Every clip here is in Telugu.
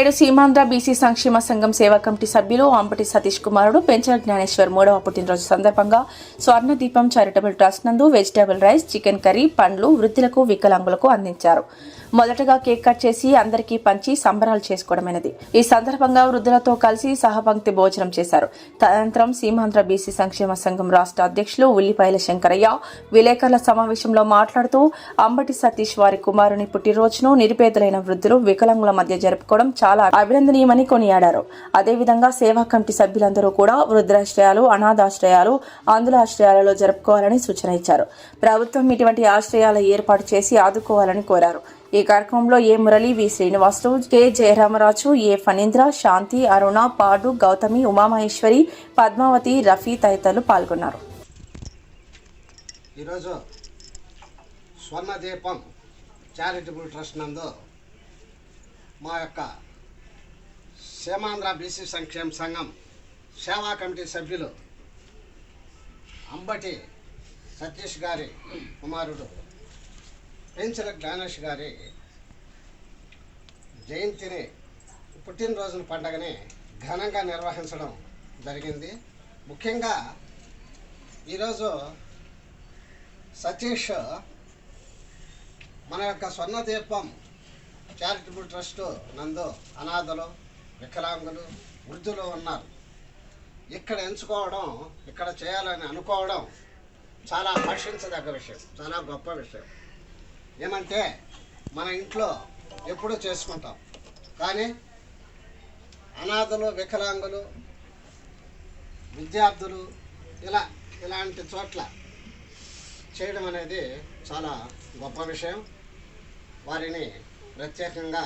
ఏడు సీమాంధ్ర బీసీ సంక్షేమ సంఘం సేవా కమిటీ సభ్యులు ఆంపటి సతీష్ కుమారుడు పెంచల జ్ఞానేశ్వర్ మూడవ పుట్టినరోజు సందర్భంగా స్వర్ణ దీపం చారిటబుల్ ట్రస్ట్ నందు వెజిటేబుల్ రైస్ చికెన్ కర్రీ పండ్లు వృద్ధులకు వికలాంగులకు అందించారు. మొదటగా కేక్ కట్ చేసి అందరికీ పంచి సంబరాలు చేసుకోవడమైనది. ఈ సందర్భంగా వృద్ధులతో కలిసి సహపంక్తి భోజనం చేశారు. తదనంతరం సీమాంధ్ర బీసీ సంక్షేమ సంఘం రాష్ట్ర అధ్యక్షులు ఉల్లిపాయల శంకరయ్య విలేకరుల సమావేశంలో మాట్లాడుతూ అంబటి సతీష్ వారి కుమారుని పుట్టినరోజును నిరుపేదలైన వృద్ధులు వికలాంగుల మధ్య జరుపుకోవడం చాలా అభినందనీయమని కొనియాడారు. అదేవిధంగా సేవా కమిటీ సభ్యులందరూ కూడా వృద్ధాశ్రయాలు అనాథాశ్రయాలు ఆంధ్ర ఆశ్రయాలలో జరుపుకోవాలని సూచన ఇచ్చారు. ప్రభుత్వం ఇటువంటి ఆశ్రయాల ఏర్పాటు చేసి ఆదుకోవాలని కోరారు. ఈ కార్యక్రమంలో A Murali V. Srinivasulu K. Jayaramaraju A. Phanindra Shanti Aruna పాడు గౌతమి ఉమామహేశ్వరి పద్మావతి రఫీ తదితరులు పాల్గొన్నారు. ఈరోజు స్వర్ణదీపం చారిటబుల్ ట్రస్ట్ నందు మా యొక్క క్షేమాంధ్ర బీసీ సంక్షేమ సంఘం సేవా కమిటీ సభ్యులు అంబటి సతీష్ గారి కుమారుడు పెంచల జ్ఞానేష్ గారి జయంతిని పుట్టినరోజున పండగని ఘనంగా నిర్వహించడం జరిగింది. ముఖ్యంగా ఈరోజు సతీష్ మన యొక్క స్వర్ణదీపం చారిటబుల్ ట్రస్ట్ నందు అనాథలు వికలాంగులు వృద్ధులు ఉన్నారు. ఇక్కడ ఎంచుకోవడం ఇక్కడ చేయాలని అనుకోవడం చాలా హర్షించదగ్గ విషయం చాలా గొప్ప విషయం. ఏమంటే మన ఇంట్లో ఎప్పుడూ చేసుకుంటాం. కానీ అనాథలు వికలాంగులు విద్యార్థులు ఇలా ఇలాంటి చోట్ల చేయడం అనేది చాలా గొప్ప విషయం. వారిని ప్రత్యేకంగా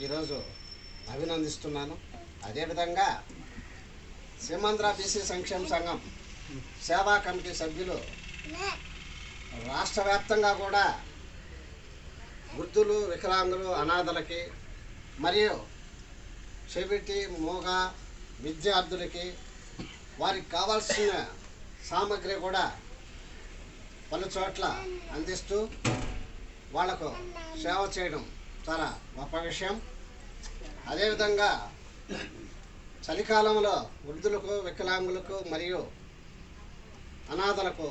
ఈరోజు అభినందిస్తున్నాను. అదేవిధంగా సీమాంధ్ర బీసీ సంక్షేమ సంఘం సేవా కమిటీ సభ్యులు రాష్ట్ర వ్యాప్తంగా కూడా వృద్ధులు వికలాంగులు అనాథలకి మరియు చెవిటి మూగ విద్యార్థులకి వారికి కావాల్సిన సామాగ్రి కూడా పలు చోట్ల అందిస్తూ వాళ్ళకు సేవ చేయడం చాలా గొప్ప విషయం. అదేవిధంగా చలికాలంలో వృద్ధులకు వికలాంగులకు మరియు అనాథలకు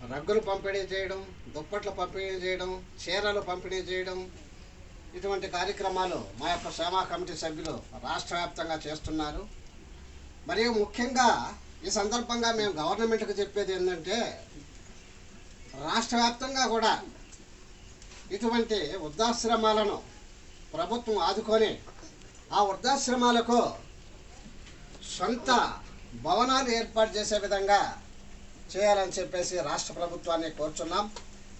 రగ్గులు పంపిణీ చేయడం దుప్పట్లు పంపిణీ చేయడం చీరలు పంపిణీ చేయడం ఇటువంటి కార్యక్రమాలు మా యొక్క క్షేమా కమిటీ సభ్యులు రాష్ట్ర వ్యాప్తంగా చేస్తున్నారు. మరియు ముఖ్యంగా ఈ సందర్భంగా మేము గవర్నమెంట్కి చెప్పేది ఏంటంటే రాష్ట్ర వ్యాప్తంగా కూడా ఇటువంటి వృద్ధాశ్రమాలను ప్రభుత్వం ఆదుకొని ఆ వృద్ధాశ్రమాలకు సొంత భవనాలు ఏర్పాటు చేసే విధంగా చేయాలని చెప్పేసి రాష్ట్ర ప్రభుత్వాన్ని కోరుచున్నాం.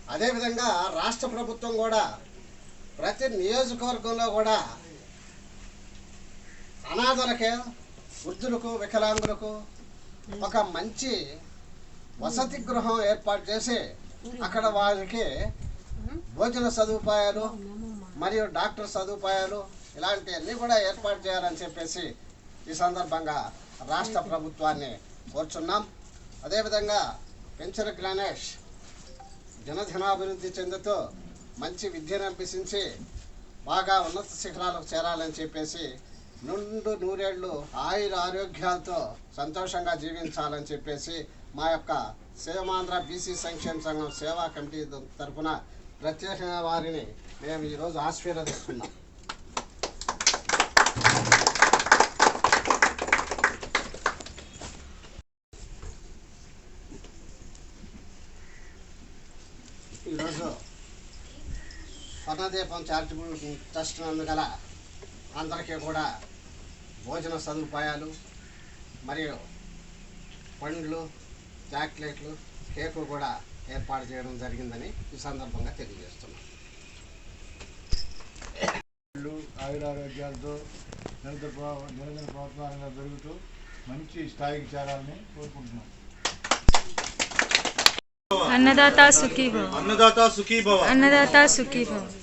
అదేవిధంగా రాష్ట్ర ప్రభుత్వం కూడా ప్రతి నియోజకవర్గంలో కూడా అనాథలకే వృద్ధులకు వికలాంగులకు ఒక మంచి వసతి గృహం ఏర్పాటు చేసి అక్కడ వారికి భోజన సదుపాయాలు మరియు డాక్టర్ సదుపాయాలు ఇలాంటివన్నీ కూడా ఏర్పాటు చేయాలని చెప్పేసి ఈ సందర్భంగా రాష్ట్ర ప్రభుత్వాన్ని కోరుచున్నాం. అదేవిధంగా పెంచర గ్లానేష్ జనధనాభివృద్ధి చెందుతూ మంచి విద్యను అభ్యసించి బాగా ఉన్నత శిఖరాలకు చేరాలని చెప్పేసి నుండు నూరేళ్ళు ఆయుర ఆరోగ్యాలతో సంతోషంగా జీవించాలని చెప్పేసి మా యొక్క సేవాంధ్ర బీసీ సంక్షేమ సంఘం సేవా కమిటీ తరఫున ప్రత్యేకంగా వారిని మేము ఈరోజు ఆశీర్వదిస్తున్నాం. ఈరోజు స్వర్ణదీపం చారిటబుల్ ట్రస్ట్ నందుగల అందరికీ కూడా భోజన సదుపాయాలు మరియు పండ్లు చాక్లెట్లు కేకు కూడా ఏర్పాటు చేయడం జరిగిందని ఈ సందర్భంగా తెలియజేస్తున్నాను ఆయురారోగ్యాలతో నిరంతర నిరంతర ప్రోత్సాహంగా పెరుగుతూ మంచి స్థాయికి చేరాలని కోరుకుంటున్నాను अन्नदाता सुखी भव अन्नदाता सुखी भव अन्नदाता सुखी भव